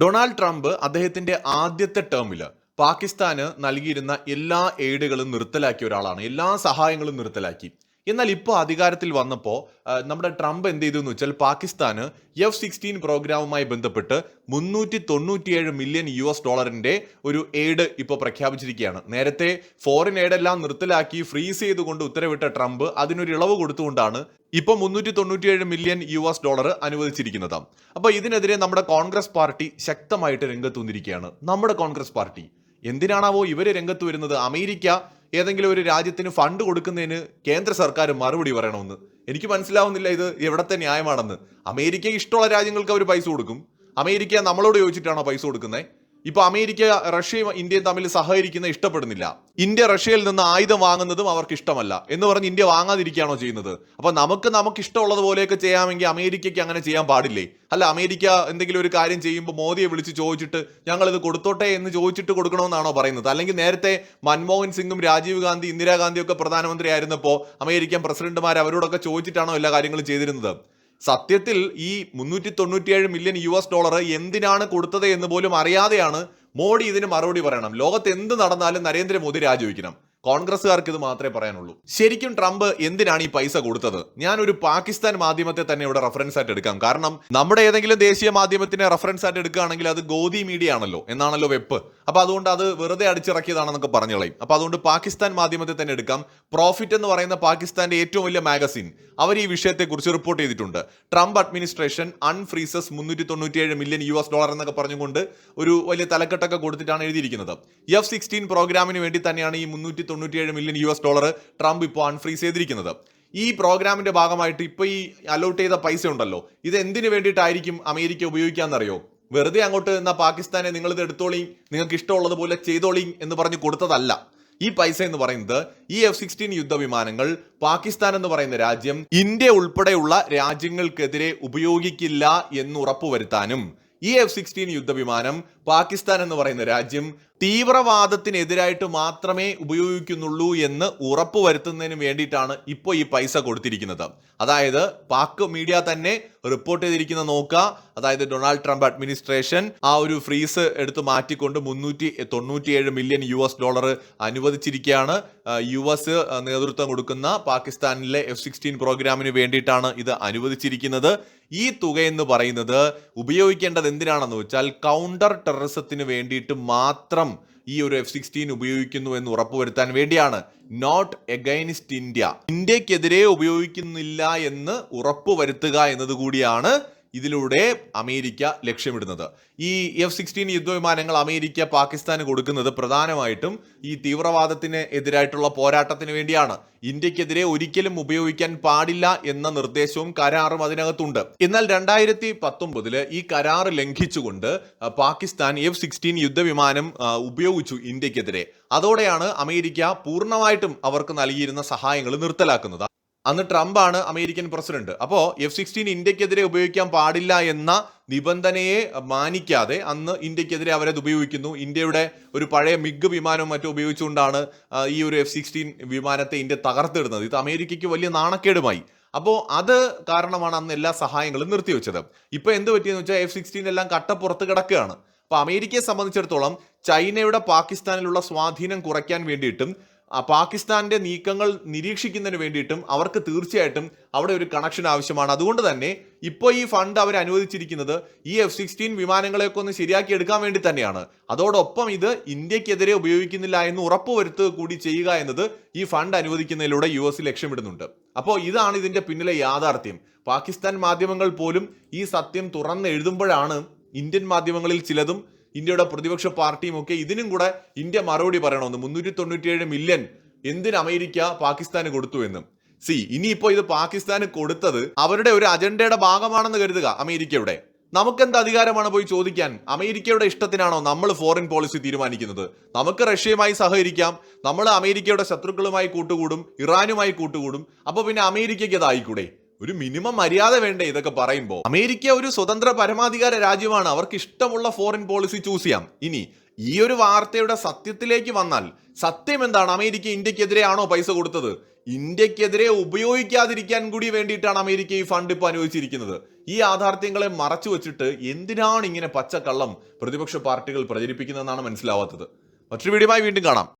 Donald Trump അദ്ദേഹത്തിന്റെ ആദ്യത്തെ ടേമിൽ പാകിസ്ഥാന് നൽകിയിരുന്ന എല്ലാ എയ്ഡുകളും നിർത്തലാക്കിയ ഒരാളാണ്. എല്ലാ സഹായങ്ങളും നിർത്തലാക്കി. എന്നാൽ ഇപ്പോൾ അധികാരത്തിൽ വന്നപ്പോൾ നമ്മുടെ ട്രംപ് എന്ത് ചെയ്തു എന്ന് വെച്ചാൽ പാകിസ്ഥാന് എഫ് സിക്സ്റ്റീൻ പ്രോഗ്രാമുമായി ബന്ധപ്പെട്ട് മുന്നൂറ്റി തൊണ്ണൂറ്റിയേഴ് മില്യൺ യു എസ് ഡോളറിന്റെ ഒരു എയ്ഡ് ഇപ്പോൾ പ്രഖ്യാപിച്ചിരിക്കുകയാണ്. നേരത്തെ ഫോറിൻ എയ്ഡ് എല്ലാം നിർത്തലാക്കി ഫ്രീസ് ചെയ്തുകൊണ്ട് ഉത്തരവിട്ട ട്രംപ് അതിനൊരു ഇളവ് കൊടുത്തുകൊണ്ടാണ് ഇപ്പോൾ മുന്നൂറ്റി തൊണ്ണൂറ്റിയേഴ് മില്യൺ യു എസ് ഡോളർ അനുവദിച്ചിരിക്കുന്നത്. അപ്പോൾ ഇതിനെതിരെ നമ്മുടെ കോൺഗ്രസ് പാർട്ടി ശക്തമായിട്ട് രംഗത്ത് വന്നിരിക്കുകയാണ്. നമ്മുടെ കോൺഗ്രസ് പാർട്ടി. എന്തിനാണാവോ ഇവർ രംഗത്ത് വരുന്നത്? അമേരിക്ക ഏതെങ്കിലും ഒരു രാജ്യത്തിന് ഫണ്ട് കൊടുക്കുന്നതിന് കേന്ദ്ര സർക്കാർ മറുപടി പറയണമെന്ന്. എനിക്ക് മനസ്സിലാവുന്നില്ല ഇത് എവിടത്തെ ന്യായമാണെന്ന്. അമേരിക്കയ്ക്ക് ഇഷ്ടമുള്ള രാജ്യങ്ങൾക്ക് അവർ പൈസ കൊടുക്കും. അമേരിക്ക നമ്മളോട് ചോദിച്ചിട്ടാണോ പൈസ കൊടുക്കുന്നത് ഇപ്പൊ അമേരിക്ക റഷ്യയും ഇന്ത്യയും തമ്മിൽ സഹകരിക്കുന്ന ഇഷ്ടപ്പെടുന്നില്ല. ഇന്ത്യ റഷ്യയിൽ നിന്ന് ആയുധം വാങ്ങുന്നതും അവർക്ക് ഇഷ്ടമല്ല എന്ന് പറഞ്ഞ് ഇന്ത്യ വാങ്ങാതിരിക്കുകയാണോ ചെയ്യുന്നത്? അപ്പൊ നമുക്ക് നമുക്ക് ഇഷ്ടമുള്ളത് പോലെയൊക്കെ ചെയ്യാമെങ്കിൽ അമേരിക്കയ്ക്ക് അങ്ങനെ ചെയ്യാൻ പാടില്ലേ? അല്ല അമേരിക്ക എന്തെങ്കിലും ഒരു കാര്യം ചെയ്യുമ്പോൾ മോദിയെ വിളിച്ച് ചോദിച്ചിട്ട് ഞങ്ങൾ ഇത് കൊടുത്തോട്ടെ എന്ന് ചോദിച്ചിട്ട് കൊടുക്കണമെന്നാണോ പറയുന്നത്? അല്ലെങ്കിൽ നേരത്തെ മൻമോഹൻ സിംഗും രാജീവ് ഗാന്ധി ഇന്ദിരാഗാന്ധിയും ഒക്കെ പ്രധാനമന്ത്രി ആയിരുന്നപ്പോൾ അമേരിക്കൻ പ്രസിഡന്റുമാർ അവരോടൊക്കെ ചോദിച്ചിട്ടാണോ എല്ലാ കാര്യങ്ങളും ചെയ്തിരുന്നത്? സത്യത്തിൽ ഈ മുന്നൂറ്റി തൊണ്ണൂറ്റിയേഴ് മില്യൺ യു എസ് ഡോളർ എന്തിനാണ് കൊടുത്തത് എന്ന് പോലും അറിയാതെയാണ് മോഡി ഇതിന് മറുപടി പറയണം. ലോകത്ത് എന്ത് നടന്നാലും നരേന്ദ്രമോദി രാജിവെക്കണം. കോൺഗ്രസ്സുകാർക്ക് ഇത് മാത്രമേ പറയാനുള്ളൂ. ശരിക്കും ട്രംപ് എന്തിനാണ് ഈ പൈസ കൊടുത്തത്? ഞാൻ ഒരു പാകിസ്ഥാൻ മാധ്യമത്തെ തന്നെ ഇവിടെ റെഫറൻസ് ആയിട്ട് എടുക്കാം. കാരണം നമ്മുടെ ഏതെങ്കിലും ദേശീയ മാധ്യമത്തിനെ റെഫറൻസ് ആയിട്ട് എടുക്കുകയാണെങ്കിൽ അത് ഗോദി മീഡിയ ആണല്ലോ. എന്നാണല്ലോ വെപ്പ്. അപ്പൊ അതുകൊണ്ട് അത് വെറുതെ അടിച്ചിറക്കിയതാണെന്നൊക്കെ പറഞ്ഞു കളയും. അപ്പൊ അതുകൊണ്ട് പാകിസ്ഥാൻ മാധ്യമത്തെ തന്നെ എടുക്കാം. പ്രോഫിറ്റ് എന്ന് പറയുന്ന പാകിസ്ഥാന്റെ ഏറ്റവും വലിയ മാഗസിൻ അവർ ഈ വിഷയത്തെക്കുറിച്ച് റിപ്പോർട്ട് ചെയ്തിട്ടുണ്ട്. ട്രംപ് അഡ്മിനിസ്ട്രേഷൻ അൺഫ്രീസസ് മുന്നൂറ്റി തൊണ്ണൂറ്റിയേഴ് മില്യൺ യു എസ് ഡോളർ എന്നൊക്കെ പറഞ്ഞുകൊണ്ട് ഒരു വലിയ തലക്കെട്ടൊക്കെ കൊടുത്തിട്ടാണ് എഴുതിയിരിക്കുന്നത്. എഫ് സിക്സ്റ്റീൻ പ്രോഗ്രാമിന് വേണ്ടി തന്നെയാണ് ഈ മുന്നൂറ്റി തൊണ്ണൂറ്റിയേഴ് million U S dollar Trump ഇപ്പോൾ അൺഫ്രീസ് ചെയ്തിരിക്കുന്നത്. ഈ പ്രോഗ്രാമിന്റെ ഭാഗമായിട്ട് ഇപ്പോൾ ഈ അലോട്ട് ചെയ്ത പൈസ ഉണ്ടല്ലോ. ഇത് എന്തിനു വേണ്ടിയിട്ടായിരിക്കും അമേരിക്ക ഉപയോഗിക്കാന്നറിയോ? വെറുതെ അങ്ങോട്ട് എന്നാ പാകിസ്ഥാനെ നിങ്ങളിത് എടുത്തോളീം നിങ്ങൾക്ക് ഇഷ്ടമുള്ളതുപോലെ ചെയ്തോളീം എന്ന് പറഞ്ഞ് കൊടുത്തതല്ല. ഈ പൈസ എന്ന് പറയുന്നത് ഈ എഫ് സിക്സ്റ്റീൻ യുദ്ധവിമാനങ്ങൾ പാകിസ്ഥാൻ എന്ന് പറയുന്ന രാജ്യം ഇന്ത്യ ഉൾപ്പെടെയുള്ള രാജ്യങ്ങൾക്കെതിരെ ഉപയോഗിക്കില്ല എന്ന് ഉറപ്പുവരുത്താനും ഈ എഫ് സിക്സ്റ്റീൻ യുദ്ധവിമാനം പാകിസ്ഥാൻ എന്ന് പറയുന്ന രാജ്യം തീവ്രവാദത്തിനെതിരായിട്ട് മാത്രമേ ഉപയോഗിക്കുന്നുള്ളൂ എന്ന് ഉറപ്പ് വരുത്തുന്നതിന് വേണ്ടിയിട്ടാണ് ഇപ്പോൾ ഈ പൈസ കൊടുത്തിരിക്കുന്നത്. അതായത് പാക് മീഡിയ തന്നെ റിപ്പോർട്ട് ചെയ്തിരിക്കുന്ന നോക്കുക. അതായത് ഡൊണാൾഡ് ട്രംപ് അഡ്മിനിസ്ട്രേഷൻ ആ ഒരു ഫ്രീസ് എടുത്ത് മാറ്റിക്കൊണ്ട് മുന്നൂറ്റി തൊണ്ണൂറ്റിയേഴ് മില്യൺ യു എസ് ഡോളർ അനുവദിച്ചിരിക്കുകയാണ്. യു എസ് നേതൃത്വം കൊടുക്കുന്ന പാകിസ്ഥാനിലെ എഫ് സിക്സ്റ്റീൻ പ്രോഗ്രാമിന് വേണ്ടിയിട്ടാണ് ഇത് അനുവദിച്ചിരിക്കുന്നത്. ഈ തുക എന്ന് പറയുന്നത് ഉപയോഗിക്കേണ്ടത് എന്തിനാണെന്ന് വെച്ചാൽ കൗണ്ടർ ടെററിസത്തിന് വേണ്ടിയിട്ട് മാത്രം ഈ ഒരു എഫ് സിക്സ്റ്റീൻ ഉപയോഗിക്കുന്നു എന്ന് ഉറപ്പുവരുത്താൻ വേണ്ടിയാണ്. നോട്ട് എഗൈനിസ്റ്റ് ഇന്ത്യ ഇന്ത്യക്കെതിരെ ഉപയോഗിക്കുന്നില്ല എന്ന് ഉറപ്പുവരുത്തുക എന്നതുകൂടിയാണ് ഇതിലൂടെ അമേരിക്ക ലക്ഷ്യമിടുന്നത്. ഈ എഫ് സിക്സ്റ്റീൻ യുദ്ധവിമാനങ്ങൾ അമേരിക്ക പാകിസ്ഥാന് കൊടുക്കുന്നത് പ്രധാനമായിട്ടും ഈ തീവ്രവാദത്തിന് എതിരായിട്ടുള്ള പോരാട്ടത്തിന് വേണ്ടിയാണ്. ഇന്ത്യക്കെതിരെ ഒരിക്കലും ഉപയോഗിക്കാൻ പാടില്ല എന്ന നിർദ്ദേശവും കരാറും അതിനകത്തുണ്ട്. എന്നാൽ രണ്ടായിരത്തി പത്തൊമ്പതിൽ ഈ കരാർ ലംഘിച്ചുകൊണ്ട് പാകിസ്ഥാൻ എഫ് സിക്സ്റ്റീൻ യുദ്ധവിമാനം ഉപയോഗിച്ചു ഇന്ത്യക്കെതിരെ. അതോടെയാണ് അമേരിക്ക പൂർണമായിട്ടും അവർക്ക് നൽകിയിരുന്ന സഹായങ്ങൾ നിർത്തലാക്കുന്നത്. അന്ന് ട്രംപ് ആണ് അമേരിക്കൻ പ്രസിഡന്റ്. അപ്പോൾ എഫ് സിക്സ്റ്റീൻ ഇന്ത്യക്കെതിരെ ഉപയോഗിക്കാൻ പാടില്ല എന്ന നിബന്ധനയെ മാനിക്കാതെ അന്ന് ഇന്ത്യക്കെതിരെ അവരത് ഉപയോഗിക്കുന്നു. ഇന്ത്യയുടെ ഒരു പഴയ മിഗ് വിമാനവും മറ്റും ഉപയോഗിച്ചുകൊണ്ടാണ് ഈ ഒരു എഫ് സിക്സ്റ്റീൻ വിമാനത്തെ ഇന്ത്യ തകർത്തിടുന്നത്. ഇത് അമേരിക്കയ്ക്ക് വലിയ നാണക്കേടുമായി. അപ്പോൾ അത് കാരണമാണ് അന്ന് എല്ലാ സഹായങ്ങളും നിർത്തിവെച്ചത്. ഇപ്പോൾ എന്ത് പറ്റിയെന്ന് വെച്ചാൽ എഫ് സിക്സ്റ്റീൻ എല്ലാം കട്ടപ്പുറത്ത് കിടക്കുകയാണ്. അപ്പോൾ അമേരിക്കയെ സംബന്ധിച്ചിടത്തോളം ചൈനയുടെ പാകിസ്ഥാനിലുള്ള സ്വാധീനം കുറയ്ക്കാൻ വേണ്ടിയിട്ടും പാകിസ്ഥാന്റെ നീക്കങ്ങൾ നിരീക്ഷിക്കുന്നതിന് വേണ്ടിയിട്ടും അവർക്ക് തീർച്ചയായിട്ടും അവിടെ ഒരു കണക്ഷൻ ആവശ്യമാണ്. അതുകൊണ്ട് തന്നെ ഇപ്പോൾ ഈ ഫണ്ട് അവർ അനുവദിച്ചിരിക്കുന്നത് ഈ എഫ് സിക്സ്റ്റീൻ വിമാനങ്ങളെയൊക്കെ ഒന്ന് ശരിയാക്കി എടുക്കാൻ വേണ്ടി തന്നെയാണ്. അതോടൊപ്പം ഇത് ഇന്ത്യക്കെതിരെ ഉപയോഗിക്കുന്നില്ല എന്ന് ഉറപ്പുവരുത്തുക കൂടി ചെയ്യുക എന്നത് ഈ ഫണ്ട് അനുവദിക്കുന്നതിലൂടെ യു എസ് ലക്ഷ്യമിടുന്നുണ്ട്. അപ്പോൾ ഇതാണ് ഇതിന്റെ പിന്നിലെ യാഥാർത്ഥ്യം. പാകിസ്ഥാൻ മാധ്യമങ്ങൾ പോലും ഈ സത്യം തുറന്ന് എഴുതുമ്പോഴാണ് ഇന്ത്യൻ മാധ്യമങ്ങളിൽ ചിലതും ഇന്ത്യയുടെ പ്രതിപക്ഷ പാർട്ടിയും ഒക്കെ ഇതിനും കൂടെ ഇന്ത്യ മറുപടി പറയണമെന്ന് മുന്നൂറ്റി തൊണ്ണൂറ്റിയേഴ് മില്യൺ എന്തിന് അമേരിക്ക പാകിസ്ഥാന് കൊടുത്തു എന്നും. സി ഇനിയിപ്പോ ഇത് പാകിസ്ഥാന് കൊടുത്തത് അവരുടെ ഒരു അജണ്ടയുടെ ഭാഗമാണെന്ന് കരുതുക അമേരിക്കയുടെ. നമുക്കെന്ത് അധികാരമാണ് പോയി ചോദിക്കാൻ? അമേരിക്കയുടെ ഇഷ്ടത്തിനാണോ നമ്മൾ ഫോറിൻ പോളിസി തീരുമാനിക്കുന്നത്? നമുക്ക് റഷ്യയുമായി സഹകരിക്കാം നമ്മൾ അമേരിക്കയുടെ ശത്രുക്കളുമായി കൂട്ടുകൂടും ഇറാനുമായി കൂട്ടുകൂടും അപ്പോൾ പിന്നെ അമേരിക്കയ്ക്ക് അതായിക്കൂടെ ഒരു മിനിമം മര്യാദ വേണ്ടേ ഇതൊക്കെ പറയുമ്പോൾ അമേരിക്ക ഒരു സ്വതന്ത്ര പരമാധികാര രാജ്യമാണ്. അവർക്ക് ഇഷ്ടമുള്ള ഫോറിൻ പോളിസി ചൂസ് ചെയ്യാം. ഇനി ഈ ഒരു വാർത്തയുടെ സത്യത്തിലേക്ക് വന്നാൽ സത്യം എന്താണ്? അമേരിക്ക ഇന്ത്യക്കെതിരെയാണോ പൈസ കൊടുത്തത്? ഇന്ത്യക്കെതിരെ ഉപയോഗിക്കാതിരിക്കാൻ കൂടി വേണ്ടിയിട്ടാണ് അമേരിക്ക ഈ ഫണ്ട് ഇപ്പോൾ അനുവദിച്ചിരിക്കുന്നത്. ഈ യാഥാർത്ഥ്യങ്ങളെ മറച്ചു വെച്ചിട്ട് എന്തിനാണ് ഇങ്ങനെ പച്ചക്കള്ളം പ്രതിപക്ഷ പാർട്ടികൾ പ്രചരിപ്പിക്കുന്നതെന്നാണ് മനസ്സിലാവാത്തത്. മറ്റൊരു വീഡിയോയുമായി വീണ്ടും കാണാം.